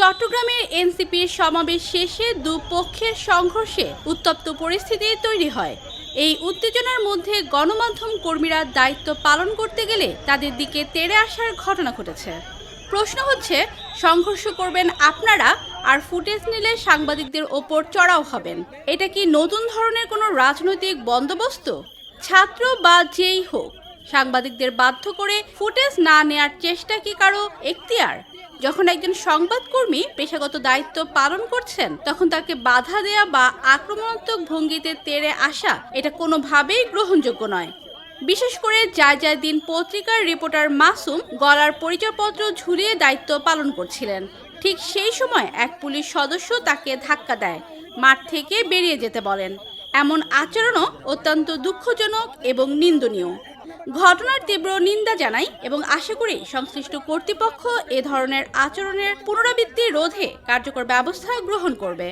চট্টগ্রামের এনসিপির সমাবেশ শেষে দুপক্ষের সংঘর্ষে উত্তপ্ত পরিস্থিতি তৈরি হয়। এই উত্তেজনার মধ্যে গণমাধ্যম কর্মীরা দায়িত্ব পালন করতে গেলে তাদের দিকে তেড়ে আসার ঘটনা ঘটেছে। প্রশ্ন হচ্ছে, সংঘর্ষ করবেন আপনারা আর ফুটেজ নিলে সাংবাদিকদের ওপর চড়াও হবেন। এটা কি নতুন ধরনের কোনো রাজনৈতিক বন্দোবস্ত? ছাত্র বা যেই হোক, সাংবাদিকদের বাধ্য করে ফুটেজ না নেয়ার চেষ্টা কি কারও এখতিয়ার? যখন একজন সংবাদকর্মী পেশাগত দায়িত্ব পালন করছেন, তখন তাকে বাধা দেয়া বা আক্রমণাত্মক ভঙ্গিতে তেড়ে আসা, এটা কোনোভাবেই গ্রহণযোগ্য নয়। বিশেষ করে যায় যায় দিন পত্রিকার রিপোর্টার মাসুম গলার পরিচয়পত্র ঝুলিয়ে দায়িত্ব পালন করছিলেন। ঠিক সেই সময় এক পুলিশ সদস্য তাকে ধাক্কা দেয়, মাঠ থেকে বেরিয়ে যেতে বলেন। এমন আচরণও অত্যন্ত দুঃখজনক এবং নিন্দনীয়। ঘটনার তীব্র নিন্দা জানাই এবং আশা করি সংশ্লিষ্ট কর্তৃপক্ষ এ ধরনের আচরণের পুনরাবৃত্তি রোধে কার্যকর ব্যবস্থা গ্রহণ করবে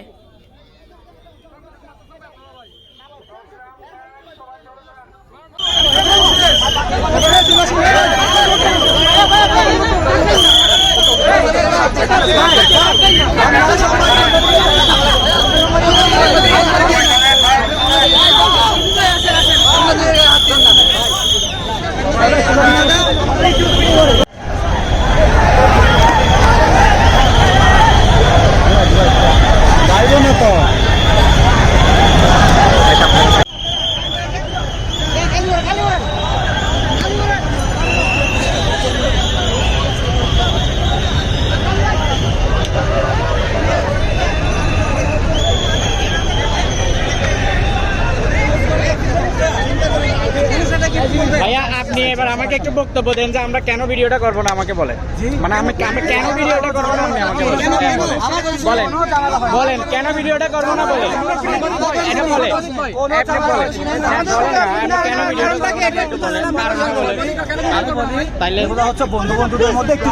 ভাইয়া আপনি এবার আমাকে একটু বক্তব্য দেন যে আমরা কেন ভিডিওটা করব না আমাকে বলেন। মানে আমি আমি কেন ভিডিওটা করব না আপনি আমাকে বলেন। বলেন। কেন ভিডিওটা করব না বলেন। এটা বলেন। আপনি বলেন। হ্যাঁ, কেন ভিডিওটা তাইলে হচ্ছে বন্ধু বন্ধুদের মধ্যে একটু